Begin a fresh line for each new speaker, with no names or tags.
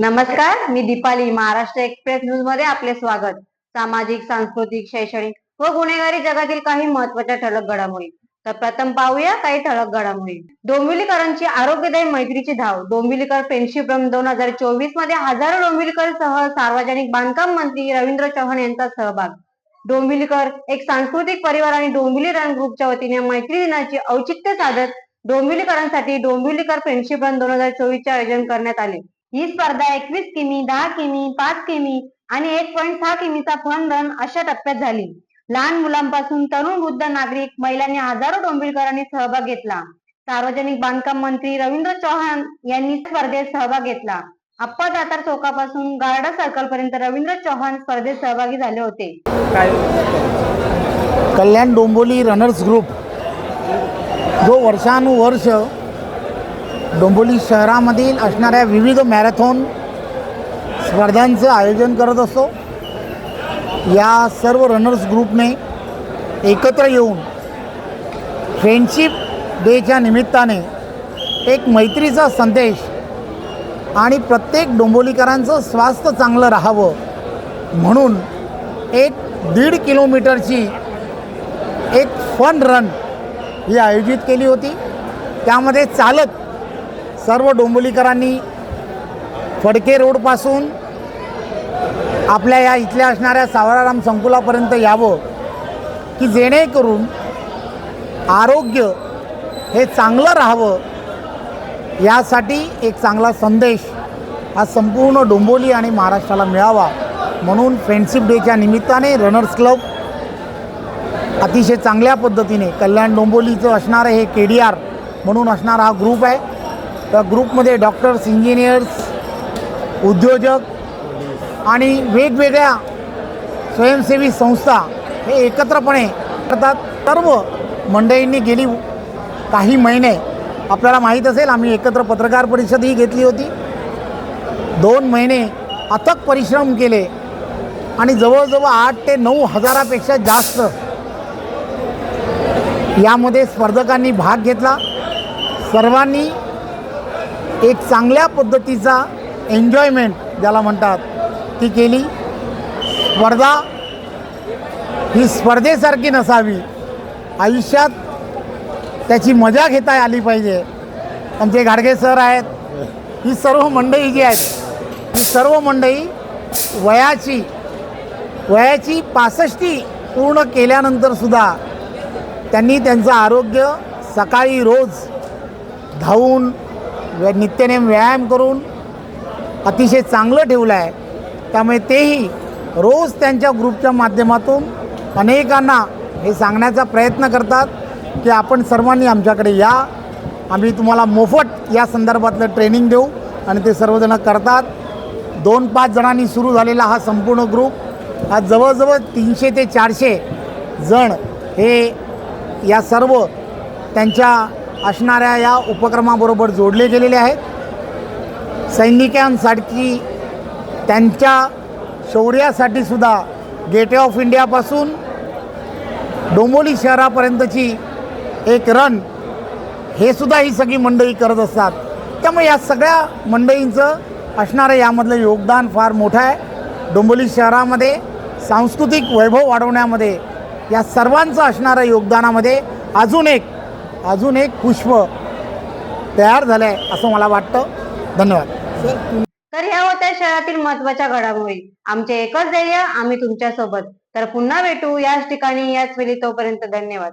नमस्कार मी दीपाली महाराष्ट्र एक्सप्रेस न्यूजमध्ये आपले स्वागत. सामाजिक सांस्कृतिक शैक्षणिक व गुन्हेगारी जगातील काही महत्त्वाच्या ठळक घडामोडी. तर प्रथम पाहूया काही ठळक घडामोडी. डोंबिवलीकरांची आरोग्यदायी मैत्रीची धाव. डोंबिवलीकर फ्रेंडशिप रम दोन हजार चोवीसमध्ये हजारो डोंबिवलीकर सह सार्वजनिक बांधकाम मंत्री रवींद्र चव्हाण यांचा सहभाग. डोंबिवलीकर एक सांस्कृतिक परिवार आणि डोंबिवली रन ग्रुपच्या वतीने मैत्री दिनाचे औचित्य साधत डोंबिवलीकरांसाठी डोंबिवलीकर फ्रेंडशिप रन दोन हजार चोवीसचे आयोजन करण्यात आले. ही स्पर्धा एकवीस किमी दहा किमी पाच किमी आणि एक पॉईंट सहा किमीचा फन रन अशा टप्प्यात झाली. लहान मुलांपासून तरुण वृद्ध नागरिक महिलांनी हजारो डोंबिवलीकरांनी सहभाग घेतला. सार्वजनिक बांधकाम मंत्री रवींद्र चव्हाण यांनी स्पर्धेत सहभाग घेतला. अप्पा दातार चौकापासून गार्डा सर्कल पर्यंत रवींद्र चव्हाण स्पर्धेत सहभागी झाले होते.
कल्याण डोंबोली रनर्स ग्रुप जो वर्षानुवर्ष डोंबोली शहरामधील असणाऱ्या विविध मॅरेथॉन स्पर्धांचं आयोजन करत असतो. या सर्व रनर्स ग्रुपने एकत्र येऊन फ्रेंडशिप डेच्या निमित्ताने एक मैत्रीचा संदेश आणि प्रत्येक डोंबोलीकरांचं स्वास्थ्य चांगलं राहावं म्हणून एक दीड किलोमीटरची एक फन रन ही आयोजित केली होती. त्यामध्ये चालत सर्व डोंबिवलीकरांनी फडके रोडपासून आपल्या या इथल्या असणाऱ्या सावराराम संकुलापर्यंत यावं की जेणेकरून आरोग्य हे चांगलं राहावं यासाठी एक चांगला संदेश हा संपूर्ण डोंबोली आणि महाराष्ट्राला मिळावा म्हणून फ्रेंडशिप डेच्या निमित्ताने रनर्स क्लब अतिशय चांगल्या पद्धतीने कल्याण डोंबोलीचं असणारं हे के डी आर म्हणून असणारा हा ग्रुप आहे. त्या ग्रुपमध्ये डॉक्टर्स इंजिनियर्स उद्योजक आणि वेगवेगळ्या स्वयंसेवी संस्था हे एकत्रपणे करतात. सर्व मंडळींनी गेली काही महिने. आपल्याला माहीत असेल आम्ही एकत्र पत्रकार परिषदही घेतली होती. दोन महिने अथक परिश्रम केले आणि जवळजवळ आठ ते नऊ हजारापेक्षा जास्त यामध्ये स्पर्धकांनी भाग घेतला. सर्वांनी एक चांगल्या पद्धतीचा एन्जॉयमेंट ज्याला म्हणतात ती केली. स्पर्धा ही स्पर्धेसारखी नसावी. आयुष्यात त्याची मजा घेता आली पाहिजे. आमचे गाडगे सर आहेत ही सर्व मंडळी जी आहेत ही सर्व मंडळी वयाची वयाची पासष्टी पूर्ण केल्यानंतरसुद्धा त्यांनी त्यांचं आरोग्य सकाळी रोज धावून व नित्यनेम व्यायाम करून अतिशय चांगलं ठेवलं आहे. त्यामुळे तेही रोज त्यांच्या ग्रुपच्या माध्यमातून अनेकांना हे सांगण्याचा प्रयत्न करतात की आपण सर्वांनी आमच्याकडे या. आम्ही तुम्हाला मोफत या संदर्भातलं ट्रेनिंग देऊ आणि ते सर्वजणं करतात. दोन पाच जणांनी सुरू झालेला हा संपूर्ण ग्रुप. आज जवळजवळ तीनशे ते चारशे जण हे या सर्व त्यांच्या असणाऱ्या या उपक्रमाबरोबर जोडले गेलेले आहेत. सैनिकांसाठी त्यांच्या शौर्यासाठी सुद्धा गेटवे ऑफ इंडियापासून डोंबोली शहरापर्यंतची एक रन हे सुद्धा ही सगळी मंडळी करत असतात. त्यामुळे या सगळ्या मंडळींचं असणारं यामधलं योगदान फार मोठं आहे. डोंबोली शहरामध्ये सांस्कृतिक वैभव वाढवण्यामध्ये या सर्वांचं असणारं योगदानामध्ये अजून एक अजून एक पुष्प तयार झालं आहे असं मला वाटतं. धन्यवाद.
तर ह्या होत्या शहरातील महत्त्वाच्या घडामोडी. आमचे एकच ध्येय आम्ही तुमच्यासोबत तर पुन्हा भेटू याच ठिकाणी याच वेळी तोपर्यंत धन्यवाद.